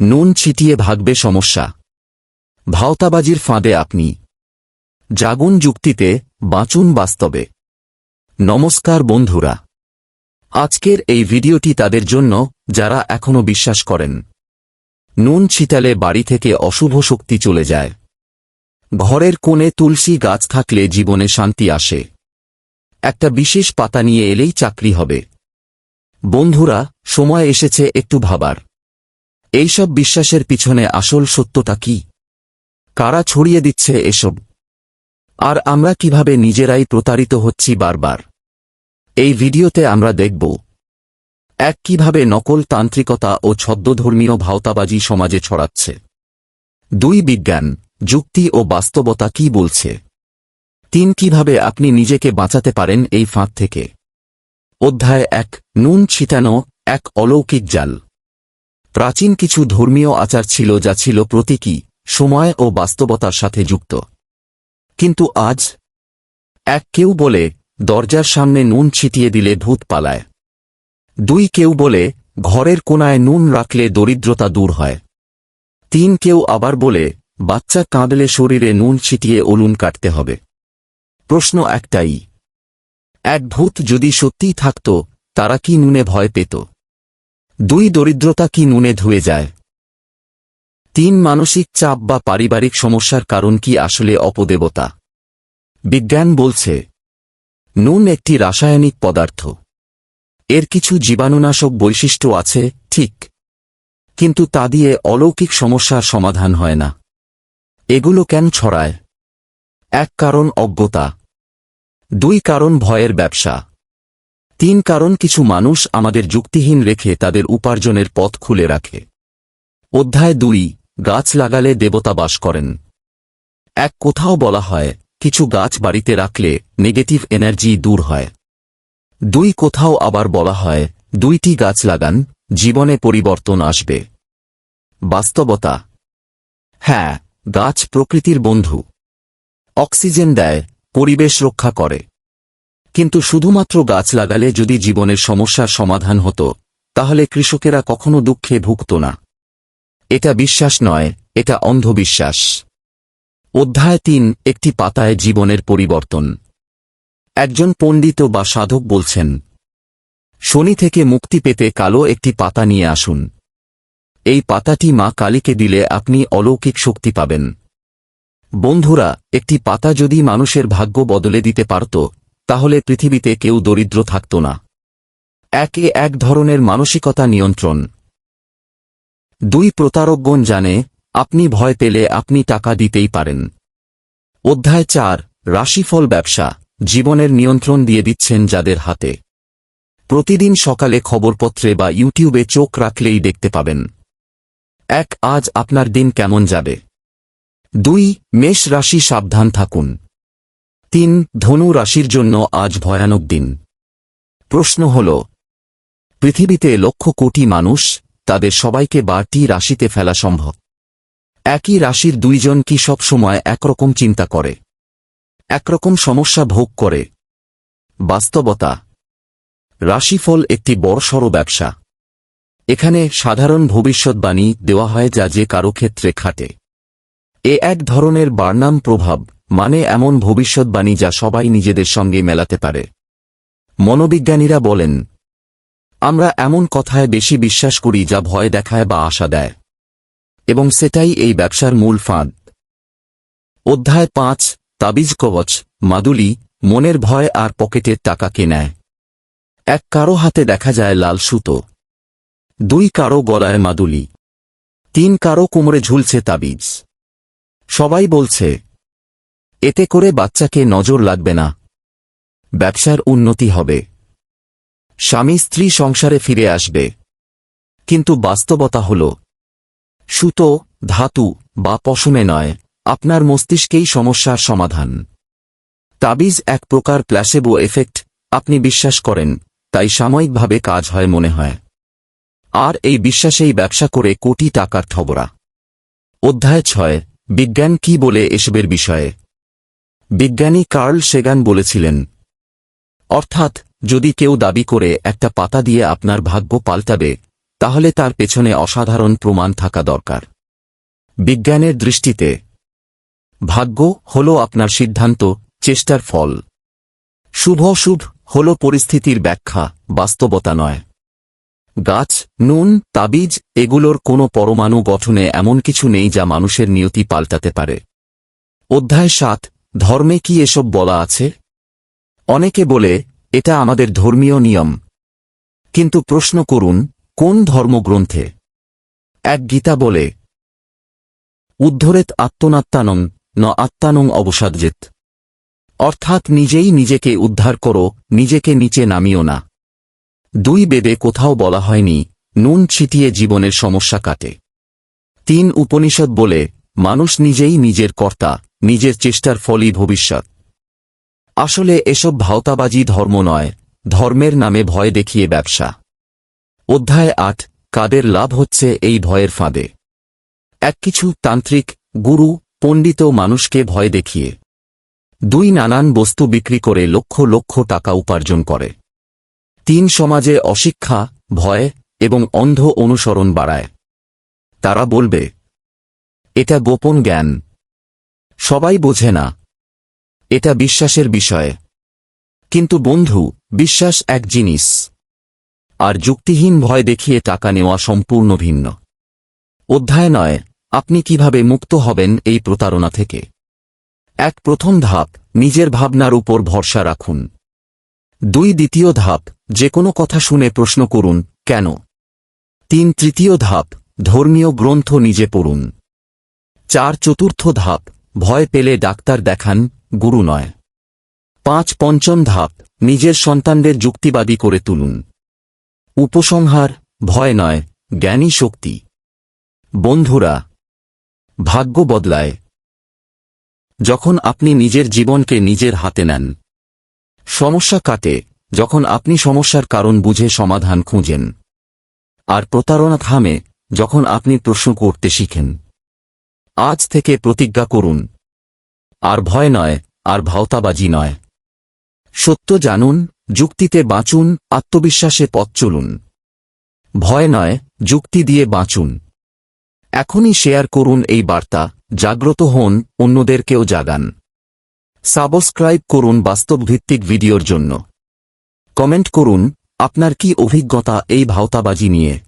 নুন ছিটিয়ে ভাগবে সমস্যা। ভাওতাবাজির ফাঁদে আপনি। জাগুন যুক্তিতে, বাঁচুন বাস্তবে। নমস্কার বন্ধুরা। আজকের এই ভিডিওটি তাদের জন্য, যারা এখনও বিশ্বাস করেন। নুন ছিটালে বাড়ি থেকে অশুভ শক্তি চলে যায়। ঘরের কোণে তুলসী গাছ থাকলে জীবনে শান্তি আসে। একটা বিশেষ পাতা নিয়ে এলেই চাকরি হবে। বন্ধুরা, সময় এসেছে একটু ভাবার। এইসব বিশ্বাসের পিছনে আসল সত্যটা কি? কারা ছড়িয়ে দিচ্ছে এসব? আর আমরা কীভাবে নিজেরাই প্রতারিত হচ্ছি বারবার? এই ভিডিওতে আমরা দেখব। এক, কীভাবে নকল তান্ত্রিকতা ও ছদ্মধর্মীয় ভাওতাবাজি সমাজে ছড়াচ্ছে। দুই, বিজ্ঞান, যুক্তি ও বাস্তবতা কি বলছে? তিন, কীভাবে আপনি নিজেকে বাঁচাতে পারেন এই ফাঁদ থেকে? অধ্যায় এক, নুন ছিটানো, এক অলৌকিক জাল। প্রাচীন কিছু ধর্মীয় আচার ছিল যা ছিল প্রতীকী, সময় ও বাস্তবতার সাথে যুক্ত। কিন্তু আজ, এক কেউ বলে, দরজার সামনে নুন ছিটিয়ে দিলে ভূত পালায়। দুই কেউ বলে, ঘরের কোনায় নুন রাখলে দরিদ্রতা দূর হয়। তিন কেউ আবার বলে, বাচ্চা কাঁদলে শরীরে নুন ছিটিয়ে ওলুন কাটতে হবে। প্রশ্ন একটাই, এক ভূত যদি সত্যিই থাকত, তারা কি নুনে ভয় পেত? দুই দরিদ্রতা কি নুনে ধুয়ে যায়? তিন মানসিক চাপ বা পারিবারিক সমস্যার কারণ কি আসলে অপদেবতা? বিজ্ঞান বলছে, নুন একটি রাসায়নিক পদার্থ। এর কিছু জীবাণুনাশক বৈশিষ্ট্য আছে, ঠিক। কিন্তু তা দিয়ে অলৌকিক সমস্যার সমাধান হয় না। এগুলো কেন ছড়ায়? এক কারণ অজ্ঞতা। দুই কারণ ভয়ের ব্যবসা। তিন কারণ কিছু মানুষ আমাদের যুক্তিহীন রেখে তাদের উপার্জনের পথ খুলে রাখে। অধ্যায় দুই, গাছ লাগালে দেবতা বাস করেন। এক কোথাও বলা হয়, কিছু গাছ বাড়িতে রাখলে নেগেটিভ এনার্জি দূর হয়। দুই কোথাও আবার বলা হয়, দুইটি গাছ লাগান, জীবনে পরিবর্তন আসবে। বাস্তবতা। হ্যাঁ গাছ প্রকৃতির বন্ধু। অক্সিজেন দেয়, পরিবেশ রক্ষা করে। কিন্তু শুধুমাত্র গাছ লাগালে যদি জীবনের সমস্যার সমাধান হতো, তাহলে কৃষকেরা কখনো দুঃখে ভুগত না। এটা বিশ্বাস নয়, এটা অন্ধবিশ্বাস। অধ্যায় তিন, একটি পাতায় জীবনের পরিবর্তন। একজন পণ্ডিত বা সাধক বলছেন, শনি থেকে মুক্তি পেতে কালো একটি পাতা নিয়ে আসুন। এই পাতাটি মা কালীকে দিলে আপনি অলৌকিক শক্তি পাবেন। বন্ধুরা, একটি পাতা যদি মানুষের ভাগ্য বদলে দিতে পারত তাহলে পৃথিবীতে কেউ দরিদ্র থাকত না। একে এক ধরনের মানসিকতা নিয়ন্ত্রণ। দুই প্রতারকগণ জানে, আপনি ভয় পেলে আপনি টাকা দিতেই পারেন। অধ্যায় চার, রাশিফল ব্যবসা, জীবনের নিয়ন্ত্রণ দিয়ে দিচ্ছেন যাদের হাতে। প্রতিদিন সকালে খবরপত্রে বা ইউটিউবে চোখ রাখলেই দেখতে পাবেন। এক, আজ আপনার দিন কেমন যাবে? দুই, মেষ রাশি সাবধান থাকুন। তিন ধনু রাশির জন্য আজ ভয়ানক দিন। প্রশ্ন হল, পৃথিবীতে লক্ষ কোটি মানুষ, তাদের সবাইকে বারটি রাশিতে ফেলা সম্ভব। একই রাশির দুইজন কি সব সময় একরকম চিন্তা করে? একরকম সমস্যা ভোগ করে। বাস্তবতা, রাশিফল একটি বড়সড় ব্যবসা। এখানে সাধারণ ভবিষ্যৎবাণী দেওয়া হয় যা যে কারও ক্ষেত্রে খাটে। এ এক ধরনের বার্নাম প্রভাব। মানে এমন ভবিষ্যৎবাণী যা সবাই নিজেদের সঙ্গে মেলাতে পারে। মনোবিজ্ঞানীরা বলেন, আমরা এমন কথায় বেশি বিশ্বাস করি যা ভয় দেখায় বা আশা দেয়। এবং সেটাই এই ব্যবসার মূল ফাঁদ। অধ্যায় পাঁচ, তাবিজ কবচ, মাদুলি, মনের ভয় আর পকেটের টাকা কেনায় এক কারও হাতে দেখা যায় লাল সুতো। দুই কারও গলায় মাদুলি। তিন কারও কোমরে ঝুলছে তাবিজ। সবাই বলছে এতে করে বাচ্চাকে নজর লাগবে না। ব্যবসার উন্নতি হবে। স্বামী স্ত্রী সংসারে ফিরে আসবে। কিন্তু বাস্তবতা হল, সুতো, ধাতু বা পশমে নয়, আপনার মস্তিষ্কেই সমস্যার সমাধান। তাবিজ এক প্রকার প্ল্যাসেবো এফেক্ট, আপনি বিশ্বাস করেন, তাই সাময়িকভাবে কাজ হয় মনে হয়। আর এই বিশ্বাসেই ব্যবসা করে কোটি টাকার ঠবরা অধ্যায় ছয়, বিজ্ঞান কি বলে এসবের বিষয়ে। বিজ্ঞানী কার্ল সেগান বলেছিলেন, অর্থাৎ, যদি কেউ দাবি করে একটা পাতা দিয়ে আপনার ভাগ্য পাল্টাবে, তাহলে তার পেছনে অসাধারণ প্রমাণ থাকা দরকার। বিজ্ঞানের দৃষ্টিতে, ভাগ্য হল আপনার সিদ্ধান্ত, চেষ্টার ফল। শুভ শুভ হল পরিস্থিতির ব্যাখ্যা, বাস্তবতা নয়। গাছ, নুন, তাবিজ, এগুলোর কোনো পরমাণু গঠনে এমন কিছু নেই যা মানুষের নিয়তি পাল্টাতে পারে। অধ্যায় সাত ধর্মে কি এসব বলা আছে? অনেকে বলে, এটা আমাদের ধর্মীয় নিয়ম। কিন্তু প্রশ্ন করুন, কোন ধর্মগ্রন্থে? এক গীতা বলে, উদ্ধরেত আত্মনাত্মানং ন আত্মানং অবসাদজেত। অর্থাৎ নিজেই নিজেকে উদ্ধার করো, নিজেকে নিচে নামিও না। দুই বেদে কোথাও বলা হয়নি, নুন ছিটিয়ে জীবনের সমস্যা কাটে। তিন উপনিষদ বলে, মানুষ নিজেই নিজের কর্তা। নিজের চেষ্টার ফলই ভবিষ্যৎ। আসলে এসব ভাওতাবাজি ধর্ম নয়, ধর্মের নামে ভয় দেখিয়ে ব্যবসা। অধ্যায় আট, কাদের লাভ হচ্ছে এই ভয়ের ফাঁদে। এক কিছু তান্ত্রিক, গুরু, পণ্ডিত মানুষকে ভয় দেখিয়ে। দুই নানান বস্তু বিক্রি করে লক্ষ লক্ষ টাকা উপার্জন করে। তিন সমাজে অশিক্ষা, ভয় এবং অন্ধ অনুসরণ বাড়ায়। তারা বলবে, এটা গোপন জ্ঞান সবাই বোঝে না। এটা বিশ্বাসের বিষয়। কিন্তু বন্ধু, বিশ্বাস এক জিনিস। আর যুক্তিহীন ভয় দেখিয়ে টাকা নেওয়া সম্পূর্ণ ভিন্ন। অধ্যায় নয়, আপনি কীভাবে মুক্ত হবেন এই প্রতারণা থেকে? এক প্রথম ধাপ, নিজের ভাবনার উপর ভরসা রাখুন। দুই দ্বিতীয় ধাপ, যে কোনো কথা শুনে প্রশ্ন করুন, কেন? তিন তৃতীয় ধাপ, ধর্মীয় গ্রন্থ নিজে পড়ুন। চার চতুর্থ ধাপ ভয় পেলে ডাক্তার দেখান, গুরু নয়। পাঁচ পঞ্চম ধাপ, নিজের সন্তানদের যুক্তিবাদী করে তুলুন। উপসংহার, ভয় নয়, জ্ঞানী শক্তি। বন্ধুরা, ভাগ্য বদলায়। যখন আপনি নিজের জীবনকে নিজের হাতে নেন, সমস্যা কাটে, যখন আপনি সমস্যার কারণ বুঝে সমাধান খুঁজেন। আর প্রতারণা থামে, যখন আপনি প্রশ্ন করতে শিখেন। আজ থেকে প্রতিজ্ঞা করুন। আর ভয় নয়, আর ভাওতাবাজি নয়। সত্য জানুন, যুক্তিতে বাঁচুন, আত্মবিশ্বাসে পথ চলুন। ভয় নয়, যুক্তি দিয়ে বাঁচুন। এখনই শেয়ার করুন এই বার্তা, জাগ্রত হন, অন্যদেরকেও জাগান। সাবস্ক্রাইব করুন বাস্তবভিত্তিক ভিডিওর জন্য। কমেন্ট করুন, আপনার কি অভিজ্ঞতা এই ভাওতাবাজি নিয়ে?